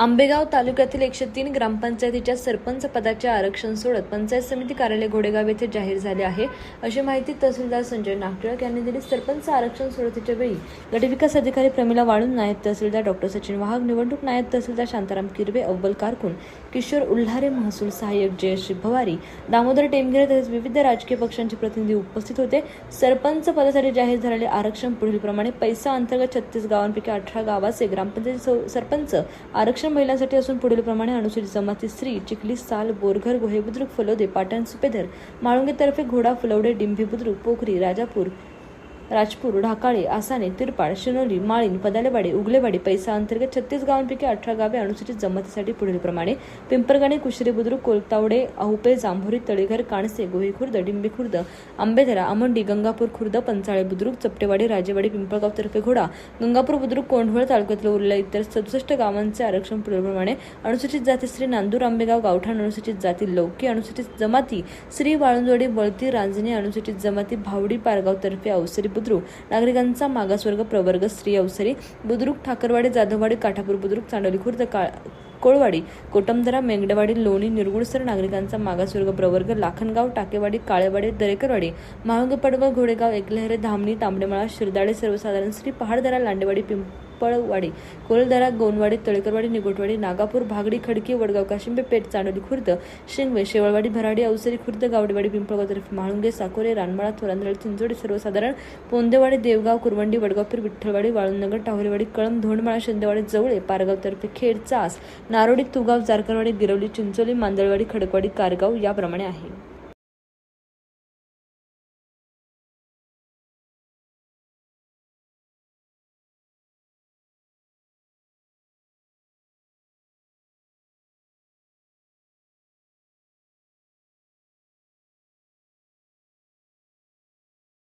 आंबेगाव तालुक्यातील एकशे तीन ग्रामपंचायतीच्या सरपंच पदाचे आरक्षण सोडत पंचायत समिती कार्यालय घोडेगाव येथे जाहीर झाले आहे. अशी माहिती तहसीलदार संजय नागटिळक यांनी दिली. सरपंच आरक्षण सोडतीच्या वेळी गटविकास अधिकारी प्रमिला वाळून नायब तहसीलदार डॉक्टर सचिन वाहक निवडणूक नायब तहसीलदार शांताराम किरवे अव्वल कारकून किशोर उल्हारे महसूल सहाय्यक जयश्री भवारी दामोदर टेमगिरे तसेच विविध राजकीय पक्षांचे प्रतिनिधी उपस्थित होते. सरपंच पदासाठी जाहीर झालेले आरक्षण पुढीलप्रमाणे पैसा अंतर्गत छत्तीस गावांपैकी अठरा गावाचे ग्रामपंचायत सरपंच आरक्षण महिलांसाठी असून पुढील प्रमाणे अनुसूचित जमाती स्त्री चिखली साल बोरघर गोहे बुद्रुक फलोदे पाटण सुपेधर माळुंगेतर्फे घोडा फुलवडे डिंभी बुद्रुक पोखरी राजापूर राजपूर ढाकाळे आसाने तिरपाड शिनोली माळीन पदालेवाडी उगलेवाडी पैसा अंतर्गत छत्तीस गावांपैकी अठरा गावे अनुसूचित जमातीसाठी पुढीलप्रमाणे. पिंपरगाणे कुशरी बुद्रुक कोलतावडे आहुपे जांभोरी तळेघर काणसे गोही खुर्द डिंबी खुर्द आंबेधरा आमंडी गंगापूर खुर्द पंचाळे बुद्रुक चपटेवाडी राजेवाडी पिंपळगाव तर्फे घोडा गंगापूर बुद्रुक कोंढवळ तालुक्यातले उरलेल्या इतर सदुसष्ट गावांचे आरक्षण पुढीलप्रमाणे. अनुसूचित जाती श्री नांदूर आंबेगाव गावठाण अनुसूचित जाती लौकी अनुसूचित जमाती श्री वाळुंजवाडी बळती रांजणी अनुसूचित जमाती भावडी पारगाव तर्फे अवसरी बुद्रुक. नागरिकांचा मागासवर्ग प्रवर्ग स्त्री अवसरी बुद्रुक ठाकरवाडी जाधववाडी काठापूर बुद्रुक चांडोली खुर्द काळ कोळवाडी कोटमदरा मेंगडेवाडी लोणी निरगुडसर नागरिकांचा मागासवर्ग प्रवर्ग लाखनगाव टाकेवाडी काळेवाडी दरेकरवाडी महाळुंगे पडवळ घोडेगाव एकलहरे धामणी तांबडेमाळा शिरदाळे सर्वसाधारण श्री पहाडदरा लांडेवाडी पिंप पळवाडी कोलदरा गोनवाडी तळेकरवाडी निगोटवाडी नागापूर भागडी खडकी वडगाव काशिंबे पेठ चांडोली खुर्द शिंगवे शेवळवाडी भराडी अवसरी खुर्द गावडेवाडी पिंपळगाव तर्फे म्हाळुंगे साकोरे रानमाळा थोरांदळ चिंचोडी सर्वसाधारण पोंदेवाडी देवगाव कुरवंडी वडगावपूर विठ्ठलवाडी वाळूनगर टावरेवाडी कळम धोंडमाळा शिंदेवाडी जवळे पारगाव तर्फे खेड चास नारोडी तुगाव जारकरवाडी गिरवली चिंचोली मांदळवाडी खडकवाडी कारगाव याप्रमाणे आहे.